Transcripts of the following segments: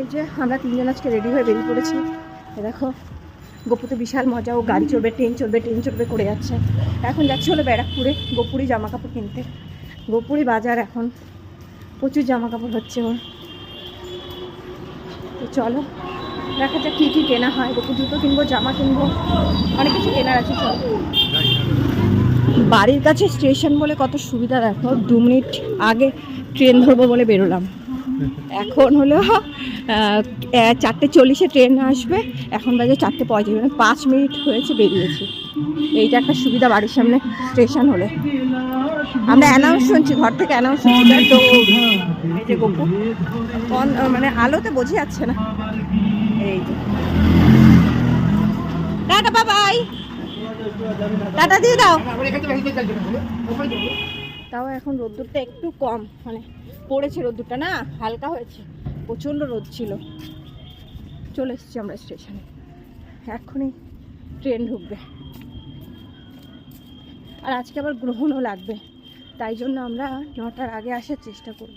এই যে আমরা তিনজন আজকে রেডি হয়ে বেরিয়ে পড়েছি। দেখো গোপুতে বিশাল মজা, ও গাড়ি চড়বে, ট্রেন চড়বে ট্রেন চড়বে করে যাচ্ছে। এখন যাচ্ছে হলো ব্যারাকপুরে গোপুরি জামা কাপড় কিনতে। গোপুরি বাজার এখন। প্রচুর জামা কাপড় হচ্ছে ওর। তো চলো, দেখা যাক কী কী কেনা হয়। গোপুর জুতো কিনবো, জামা কিনবো। অনেক কিছু কেনার আছে, চলো। বাড়ির কাছে স্টেশন বলে কত সুবিধা, দেখো। দু মিনিট আগে ট্রেন ধরবো বলে বেরোলাম। এখন হলো চারটে চল্লিশে ট্রেন আসবে। এখন বাজে চারটে পঁয়ত্রিশ মানে পাঁচ মিনিট হয়েছে বেরিয়েছি। এইটা একটা সুবিধা বাড়ির সামনে স্টেশন হলে। আমরা অ্যানাউন্স শুনছি ঘর থেকে অ্যানাউন্স শুনছি। তো এই যে গপু মানে আলোতে বোঝা যাচ্ছে না। এই যে। টাটা বাবাই টাটা দিয়ে দাও। তাও এখন রোদ্দুরটা একটু কম মানে পড়েছে রোদ্দুরটা, না? হালকা হয়েছে। প্রচণ্ড রোদ ছিল। চলে এসেছি আমরা স্টেশনে। এখনই ট্রেন ঢুকবে। আর আজকে আবার গ্রহণও লাগবে। তাই জন্য আমরা নটার আগে আসার চেষ্টা করব।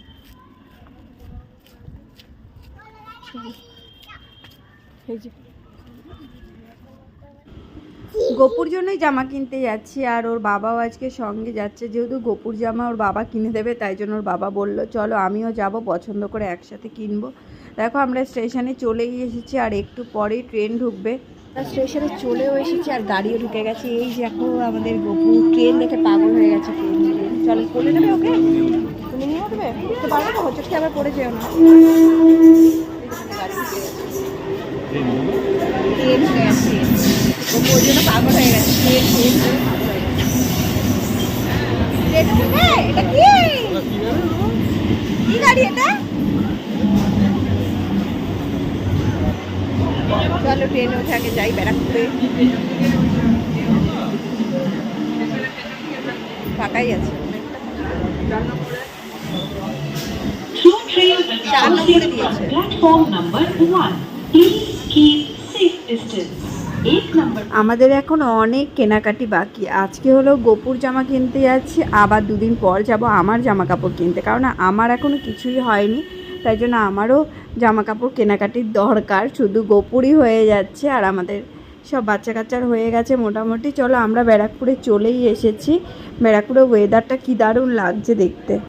এই যে। গোপুর জন্যই জামা কিনতে যাচ্ছি আর ওর বাবাও আজকে সঙ্গে যাচ্ছে। যেহেতু গোপুর জামা ওর বাবা কিনে দেবে তাই জন্য ওর বাবা বলল চলো আমিও যাব পছন্দ করে একসাথে কিনবো। দেখো আমরা স্টেশনে চলেই এসেছি আর একটু পরেই ট্রেন ঢুকবে। স্টেশনে চলেও এসেছি আর গাড়িও ঢুকে গেছে। এই যে এখন আমাদের গপু ট্রেন দেখে পাগল হয়ে গেছে ট্রেন চলো কোলে নেবে ওকে? তুমি নিয়ে উঠবে? তো পারবে না হচ্ছে আবার পড়ে যেও না। ট্রেন ওই জন্য পাগল গেছে ট্রেন উঠবে এটা কি কি গাড়ি এটা চলো ট্রেনে উঠে আগে যাই ব্যারাকপুরে ফাঁকাই আছে চার নম্বরে platform number আমাদের এখন অনেক কেনাকাটি বাকি। আজকে হলো গোপুর জামা কিনতে যাচ্ছি, আবার দুদিন পর যাব আমার জামা কাপড় কিনতে। কারণ আমার এখনও কিছুই হয়নি, তাই জন্য আমারও জামা কাপড় কেনাকাটির দরকার। শুধু গোপুরই হয়ে যাচ্ছে আর আমাদের সব বাচ্চা কাচ্চার হয়ে গেছে মোটামুটি। চলো আমরা ব্যারাকপুরে চলেই এসেছি। ব্যারাকপুরের ওয়েদারটা কী দারুণ লাগছে দেখতে।